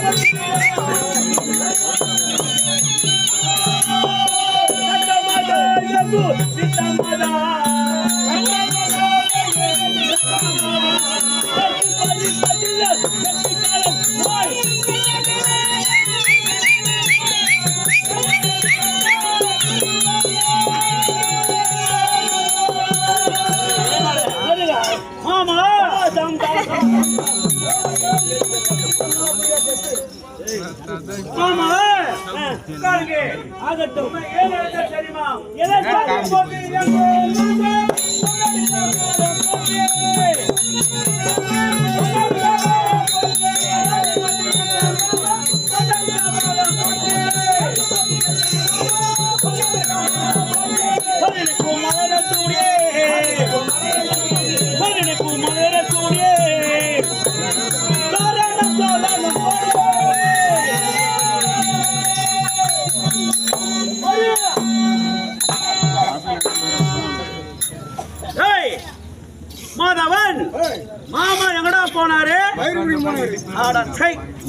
மாமா மாமா உட்காருங்க ஆகட்டும். தெரியுமா?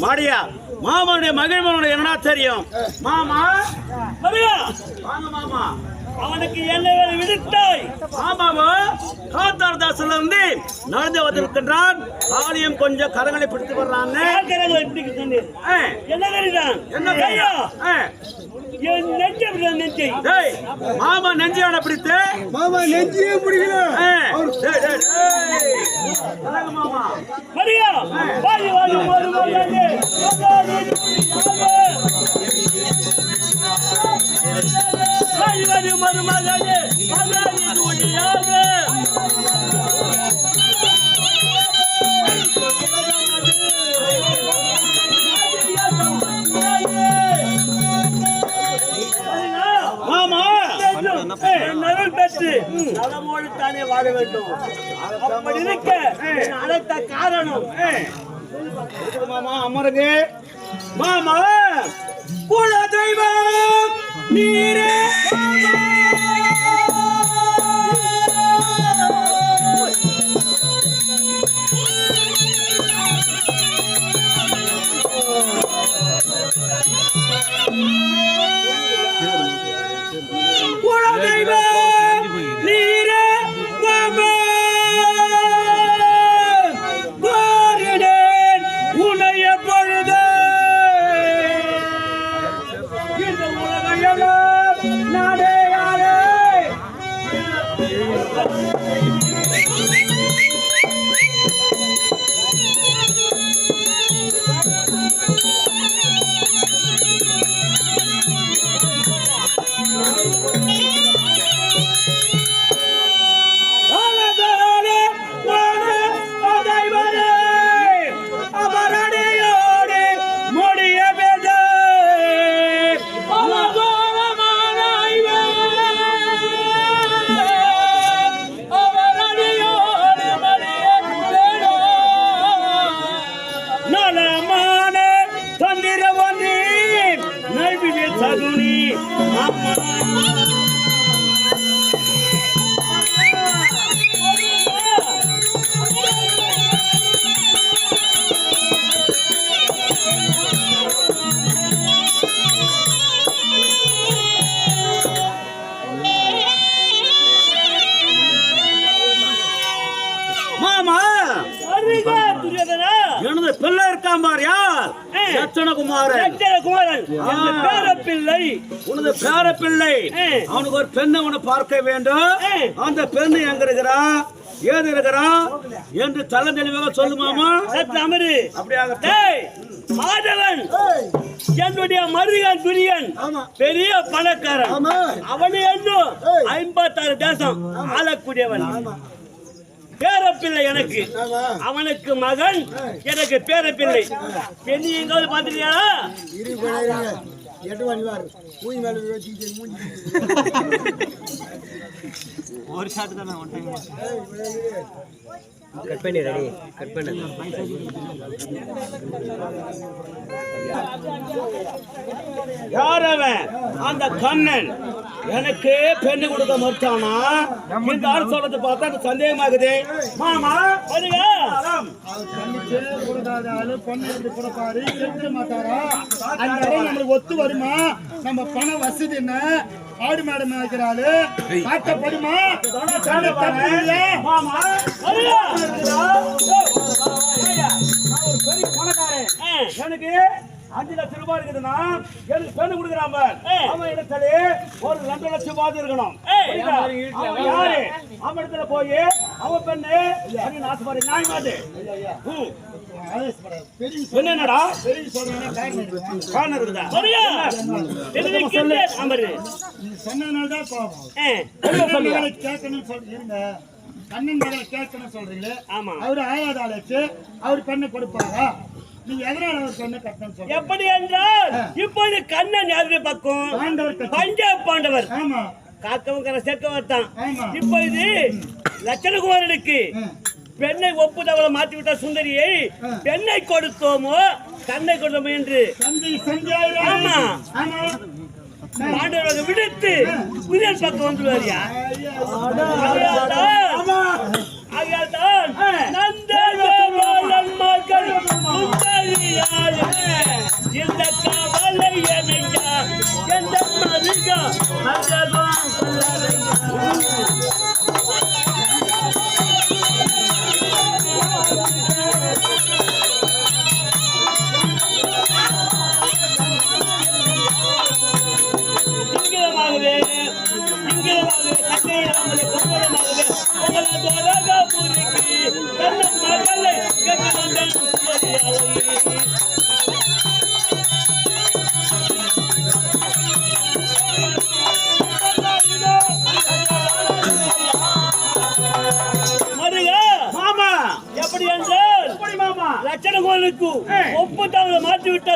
மாடியா மாமனுடைய மகிழ்வனுடைய என்னடா தெரியும்? மாமா? மரியா! வாங்க மாமா. அவனுக்கு என்ன விடுத்தாய். மாமாவோ காத்தார் தாசல இருந்து நடந்து வந்திருக்கின்றான் ஆலயம் கொஞ்சம் கரங்களை பிடித்து வர்றாங்க என்ன என்ன நெஞ்சை. மாமா நெஞ்சையோட பிடித்து? மாமா நெஞ்சியே முடியல டேய் டேய் டேய் வணங்க மாமா. மரியா நலன் பெற்று நலமோடு தானே வாழ வேண்டும். அப்படி இருக்க அழைத்த காரணம். மாமா அமருங்க. மாமா குல தெய்வம் நீரே பேரப்பிள்ளை. உனது பேர பிள்ளை ஆ. அவனுக்கு ஒரு பெண்ணை உன்னை பார்க்க வேண்டும். அந்த பெண்ணு எங்க இருக்கிறா? ஏது இருக்கிறா? என்று தலை தெளிவாக சொல்லு மாமா சற்று அமரு. அப்படியாக டேய், மாதவன். என்னுடைய மருகன் துரியன். பெரிய பணக்காரன். அவனு என்னும். ஐம்பத்தாறு தேசம். ஆளக்கூடியவன். பேரப்பிள்ளை எனக்கு. அவனுக்கு மகன் எனக்கு பேரப்பிள்ளை. பெண்ணு எங்காவது மூஞ்சி ஒரு ஷாட் தானே ஒன் டைம். கட் பண்ணி ரெடி கட் பண்ணு யார் அவன்? அந்த கண்ணன். எனக்கு பெண்ணு கொடுக்க மறுத்தானா? இந்த ஆள் சொல்றது பார்த்தா எனக்கு சந்தேகமாகுது. மாமா வருங்க. கொடுக்காத ஆளு பொண்ணு எடுத்து கொடுப்பாரு எடுத்துட மாட்டாரா அந்த நம்மளுக்கு ஒத்து வருமா? நம்ம பண வசதி என்ன? ஆடு மாடு மேய்க்கிற ஆளு காட்டப்படுமா? சொன்ன தப்பு இல்லையா? மாமா வருங்க பெரிய பணக்காரன். எனக்கு அஞ்சு லட்சம் ரூபாய் இருக்குதுன்னா எனக்கு பெண்ணு கொடுக்குறான் பார். அவன் இடத்துல ஒரு ரெண்டு லட்சம் ரூபாய் இருக்கணும். யாரு? அவன் இடத்துல போய் அவன் பெண்ணு அப்படின்னு ஆசைப்படுற நாய் மாட்டு என்னடா. காரணம் இருக்குதா தான் கோபம் ஏன் கண்ணன் மகளை கேட்கணும்னு சொல்றீங்க கண்ணன் மகளை கேட்கணும்னு சொல்றீங்களே? ஆமா. அவரு ஆயாத ஆளாச்சு அவர் பெண்ணை கொடுப்பாரா? எப்படி என்றால் இப்பொழுது கண்ணன் யாருடைய பக்கம். பஞ்சாப் பாண்டவர். காக்கவும் கர சேர்க்கவர் தான். ஆமா. இப்பொழுது லட்சணகுமாரனுக்கு. பெண்ணை ஒப்புதவளை மாற்றிவிட்ட சுந்தரியை பெண்ணை கொடுத்தோமோ? கண்ணை கொடுத்தோமோ என்று ஆமா. பாண்டவர்கள் விடுத்து புதியல் பக்கம் வந்துருவாரியா இந்த கவலை எந்த மருகா மகவான்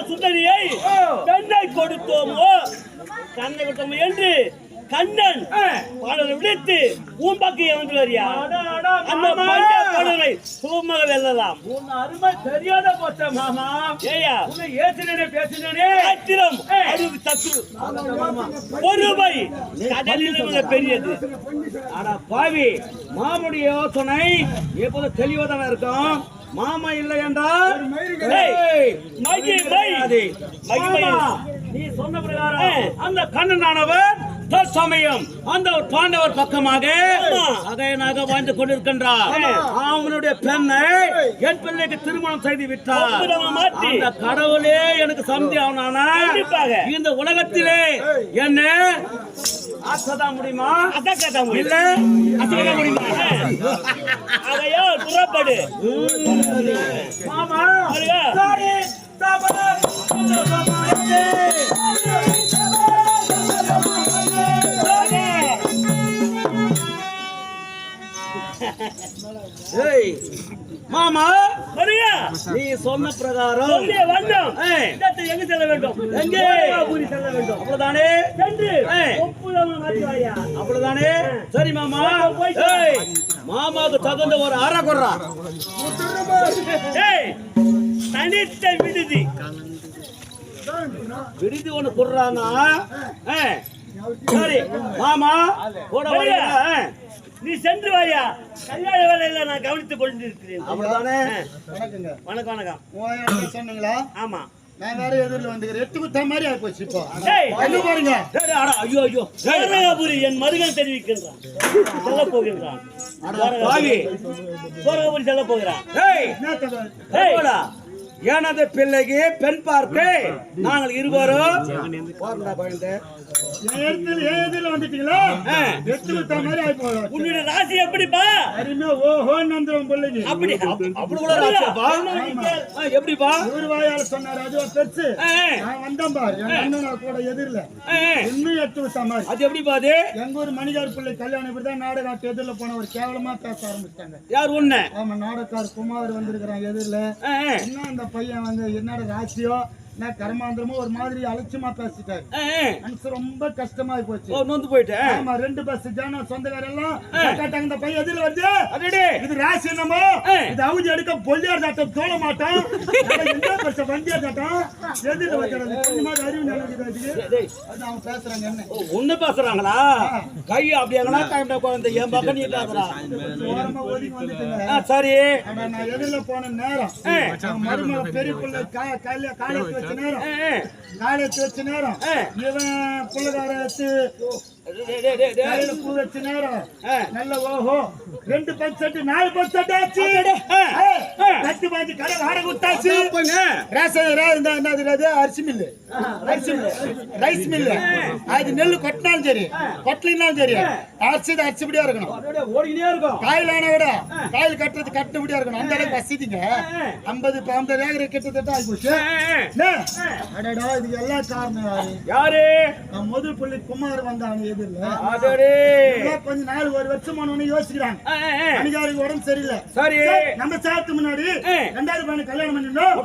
சுந்தரியை பெண்ணை கொடுத்தோமோ. கண்ணை கொடுத்தோமோ என்று கண்ணன் பாடலை விடுத்து ஊம்பாக்கிய வந்து வரியா அந்த பஞ்ச பாடலை சுகமாக வெல்லலாம். உன் அருமை தெரியாத போச்ச மாமா. ஏயா உன்னை ஏசினே பேசினே ஆத்திரம் அருகு சத்ரு பொறுமை கடலில் உள்ள பெரியது. ஆனா பாவி. மாமுடைய யோசனை எப்போது தெளிவாதான் இருக்கும்? மாமா இல்லை என்றால் ஏய், மகி, மை. Mahi, my. நீ சொன்ன பிரகாரம் அந்த கண்ணனானவர் தற்சமயம் அந்த ஒரு பாண்டவர் பக்கமாக அகையனாக வாழ்ந்து கொண்டிருக்கின்றார். அவனுடைய பெண்ணை என் பிள்ளைக்கு திருமணம் செய்து விட்டார். அந்த கடவுளே எனக்கு சந்தி ஆனானா? இந்த உலகத்திலே என்ன? அசதான் முடியுமா? அசதான் இல்ல. அசதான் முடியுமா? அதையோ புறப்படு. மாமா சாரி. ஏய் மாமா நீ சொன்ன பிரகாரம் எங்க செல்ல வேண்டும்? எங்கே? செல்ல வேண்டும். அவ்வளவுதானே? சென்று அவ்வளவுதானே? சரி மாமா. மாமாவுக்கு தகுந்த ஒரு அற குறா தனித்த விடுதி. விடுதி ஒண்ணு குடுறானா? சரி மாமா கூட நீ சென்று வாயா. கல்யாண வேலையில நான் கவனித்துக் கொண்டிருக்கிறேன். அவ்வளவுதானே? வணக்கங்க. வணக்கம் வணக்கம். மூவாயிரம் சொன்னீங்களா? ஆமா. நான் வேற எதிரில் வந்துக்கிறேன். எட்டு குத்த மாதிரி ஆகி போச்சு இப்போ. ஐயோ ஐயோ. சோரகாபுரி என் மருகன் தெரிவிக்கின்றான். செல்ல போகின்றான். சோரகாபுரி செல்ல போகிறான். எனது பிள்ளைக்கு பெண் பார்க்க நாங்கள் இருவரும் எதிரில் வந்துட்டீங்களா? உன்னுடைய ராசி எப்படிப்பா? அருமையா ஓஹோன்னு வந்துடும் பிள்ளைங்க அப்படி கூட எப்படிப்பா? வாயால சொன்னாரு அது பெருசு நான் வந்தேன் பாரு. அண்ணன் கூட எதிரில். இன்னும் எட்டு விட்ட மாதிரி அது எப்படிப்பா அது? எங்க மணிகார் பிள்ளை கல்யாணம் இப்படிதான் நாடகாட்டு எதிரில் போன ஒரு கேவலமா பேச ஆரம்பிச்சிட்டாங்க. யார் உன்ன? ஆமா நாடகார் குமார் வந்திருக்கிறான் எதிரில். என்ன அந்த பையன் வந்து என்னோட ராசியோ நான் கர்மாந்திரமும் ஒரு மாதிரி அலட்சியமா பேசிட்டாரு. மனசு ரொம்ப கஷ்டமாயி போச்சு. நொந்து போயிட்டேன் ஆமா ரெண்டு பஸ் ஜான சொந்தக்கார எல்லாம் கேட்டாங்க இந்த பையன் எதிர வருது இது ராசி என்னமோ. இது அவுஜி எடுக்க பொல்லியார் சாட்டம் தோல மாட்டோம் எந்த பஸ் வண்டியார் சாட்டம் எதிர வச்சாங்க கொஞ்சமா அறிவு அது அவங்க பேசுறாங்க என்ன? ஒண்ணு பேசுறாங்களா? கை அப்படி எங்கன்னா கைண்ட குழந்தை என் பக்கம் நீட்டாதுடா ஓரமா ஒதுங்கி வந்துட்டுங்க ஆ சரி. நான் எதிரில போன நேரம். மருமக பெரிய பிள்ளை காலையில காலை எடுத்து வச்ச நேரம். காலை எடுத்து வச்ச நேரம். இவன் பிள்ளைக்கார நல்ல ஓஹோ. ரெண்டு பத்து செட்டு நாலு பத்து செட்டு ஆச்சு. கட்டு பாஞ்சு கடை வாடகை அப்பங்க. ரேஷன் என்னது? அரிசி மில்லு. அரிசி மில்லு. Rice mill. அது நெல்லு கொட்டினாலும் சரி. கொட்டலினாலும் சரி. அரிசி அரிசிபடியா இருக்கணும். காயிலான விட. காயில் கட்டுறது கட்டுபடியா இருக்கணும். அந்த அளவுக்கு வசதிங்க. ஐம்பது ஐம்பது ஏக்கர் கிட்டத்தட்ட ஆகி போச்சு எல்லாம் காரணம் யாரு? முதல் புள்ளி குமார் வந்தாங்க கொஞ்ச நாள் ஒரு வருஷம் போனோன்னு யோசிக்கிறாங்க. அணிகாருக்கு உடம்பு சரியில்லை. சரி. சரி, நம்ம சாத்து முன்னாடி. ரெண்டாவது பையனுக்கு கல்யாணம் பண்ணிருந்தோம்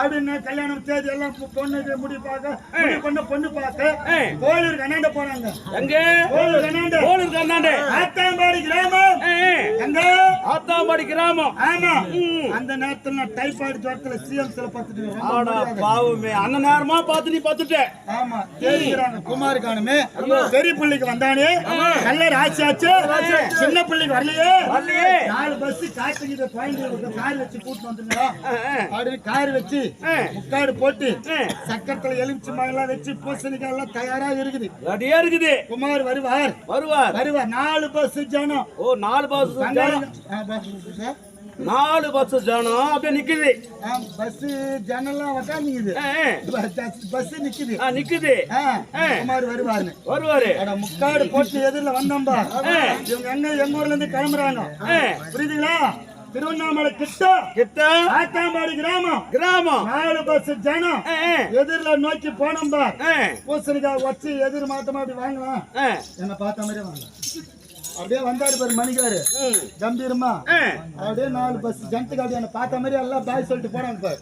அப்படின்னு கல்யாணம் தேதி எல்லாம் பொண்ணு முடி பார்க்க முடி பொண்ணு பொண்ணு பார்க்க. கோயிலூர் கண்ணாண்ட எங்க? ஆத்தாம்பாடி கிராமம். எங்க? ஆத்தாம்பாடி கிராமம். ஆமா. அந்த நேரத்துல நான் டைபாய்டு ஜுரத்துல சிஎம்ஸ்ல பார்த்துட்டு ஆடா. பாவமே. அண்ணன் நேரமா பார்த்து நீ பார்த்துட்ட. ஆமா. தெரிஞ்சுக்கிறாங்க குமார் காணுமே. பெரிய பிள்ளைக்கு வந்தானே? நல்ல ராசி ஆச்சு. சின்ன பிள்ளைக்கு வரலையே? வரலையே. நாலு பஸ் காய்ச்சிக்கிட்ட கோயம்புத்தூர் கார் வச்சு கூட்டு வந்துருந்தோம் கார் வச்சு. முக்காடு போட்டு. சக்கரத்துல எலுமிச்சு மகெல்லாம் வச்சு பூசணிக்காய் எல்லாம் தயாரா இருக்குது. ரெடியா இருக்குது. குமார் வருவார். வருவார். வருவார். நாலு பஸ் ஜனம். ஓ நாலு பஸ் நாலு பஸ் ஜனம் அப்படியே நிக்குது. பஸ் ஆ, ஆ. பஸ் நிக்குது. நிக்குது. குமார் வருவாரு. அட முக்காடு போட்டு எதிரில வந்தோம்பா. இவங்க எங்க எங்க ஊர்ல இருந்து கிளம்புறாங்க. புரியுதுங்களா? திருவண்ணாமலை கிட்ட? கிட்ட? ஆத்தாம்பாடி கிராமம். கிராமம். நாலு பஸ் ஜனம். எதிரில நோக்கி போனோம்பா. பூசணிக்காய் வச்சு எதிர் மாத்தமா அப்படி வாங்கலாம். என்ன பார்த்த மாதிரியே வாங்க அப்படியே வந்தாரு பாரு மணிக்காரு. ம். கம்பீரமா. ஆ, அப்படியே நாலு பஸ் ஜனத்துக்கு அப்படியே என்ன பார்த்த மாதிரி எல்லாம் பாய் சொல்லிட்டு போனாங்க பாரு.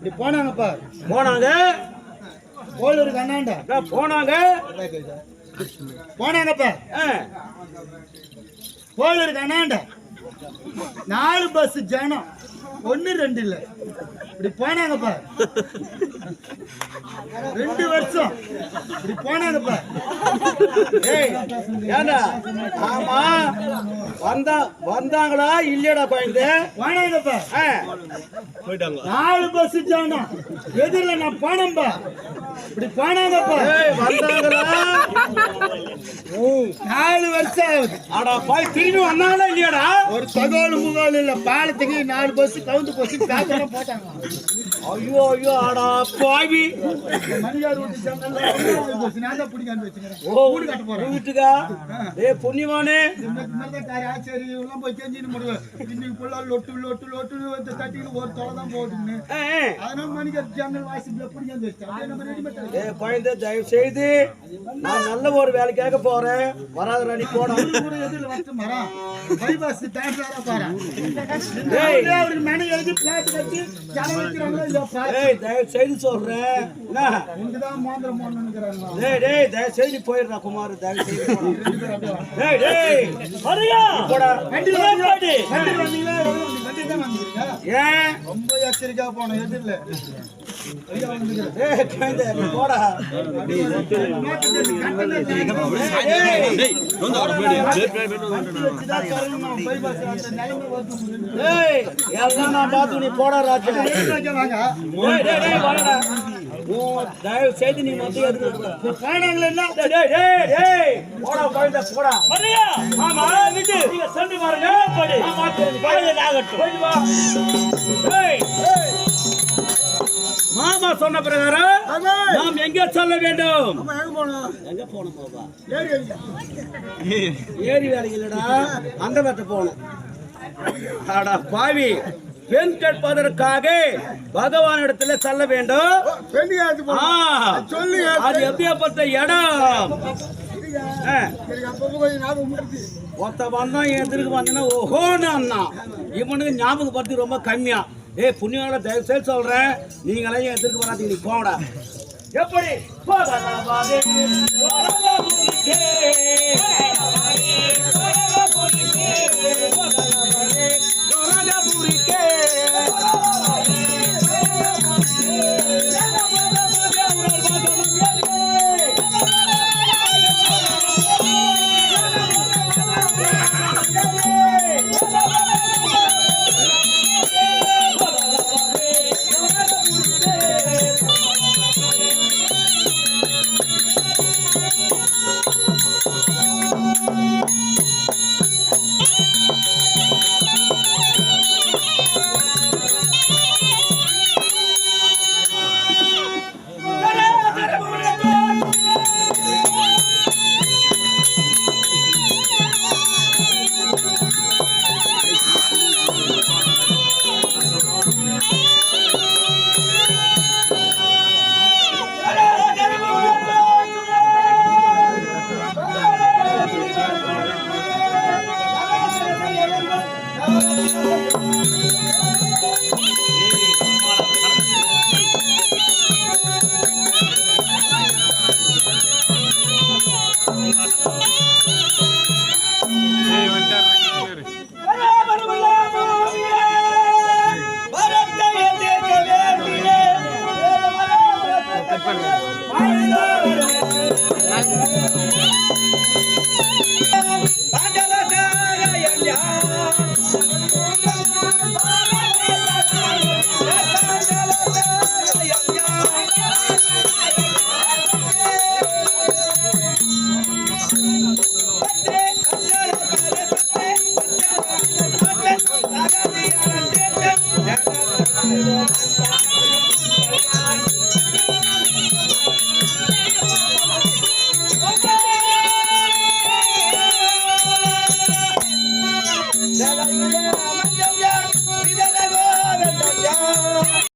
இப்படி போனாங்க பாரு. போனாங்க. கோளூருக்கு அண்ணாண்ட போனாங்க. போனாங்க பாரு. ஆ, கோளூருக்கு அண்ணாண்ட நாலு பஸ் ஜனம். ஒன்னு ரெண்டு இல்ல. இப்படி போனாங்கப்பா. ரெண்டு வருஷம். இப்படி போனாங்கப்பா. ஏண்டா? ஆமா. வந்தா வந்தாங்களா இல்லையடா குழந்தை போனாங்கப்பா. ஆ, நாலு பஸ் எதிரில நான் போனேன்பா. இப்படி போனாங்கப்பா. வந்தாங்களா? நாலு வருஷம் ஆகுது. அடா போய் திரும்பி வந்தாங்களா இல்லையாடா? ஒரு தகவல் முகால் இல்ல பாலத்துக்கு நாலு பஸ் கவுந்து போச்சு பேப்பர்லாம் போட்டாங்க. ஐயோ ஐயோ அடா பாவி. ஓ போறேன் வீட்டுக்கா? ஏ ஏ குழந்தை தயவு செய்து நான் நல்ல ஒரு வேலைக்காக போறேன். வராத ராணி போனா பைபாஸ் ஏய். அவருக்கு மணி எழுதி பிளாட் கட்டி ஜனம் வைக்கிறாங்களோ? தயவு செய்து சொல்றேன் டேய் டேய் தயவு செய்து போயிடுறா குமார் தயவு செய்து. டேய் டேய் வரியா போடா வண்டி வண்டி தான் வந்தீங்க ஏன் ரொம்ப எதிரில் போடா எல்லாம் நான் பார்த்து நீ போடா ராஜா தயவு செய்து நீ மட்டும் நீங்க சென்று பாருங்க மாமா சொன்ன பிரகாரம் நாம் எங்க சொல்ல வேண்டும் எங்க போகணும் பாபா ஏரி வேலைக்கு இல்லடா அந்த வெட்ட போகணும் அடா பாவி பெண் கேட்பதற்காக பகவானிடத்துல செல்ல வேண்டும். அது எப்படியாப்பட்ட இடம்? ஆ, ஒருத்த வந்தான் எதிர்க்கு வந்தீங்கன்னா ஓஹோன்னு அண்ணா இவனுக்கு ஞாபகப்படுத்தி ரொம்ப கம்மியா. ஏய் புண்ணியவாங்கள தயவு செய்து சொல்றேன் நீங்களாம் என் எதிர்க்கு வராதீங்க நீ போங்கடா. எப்படி? போகலாமுக்கே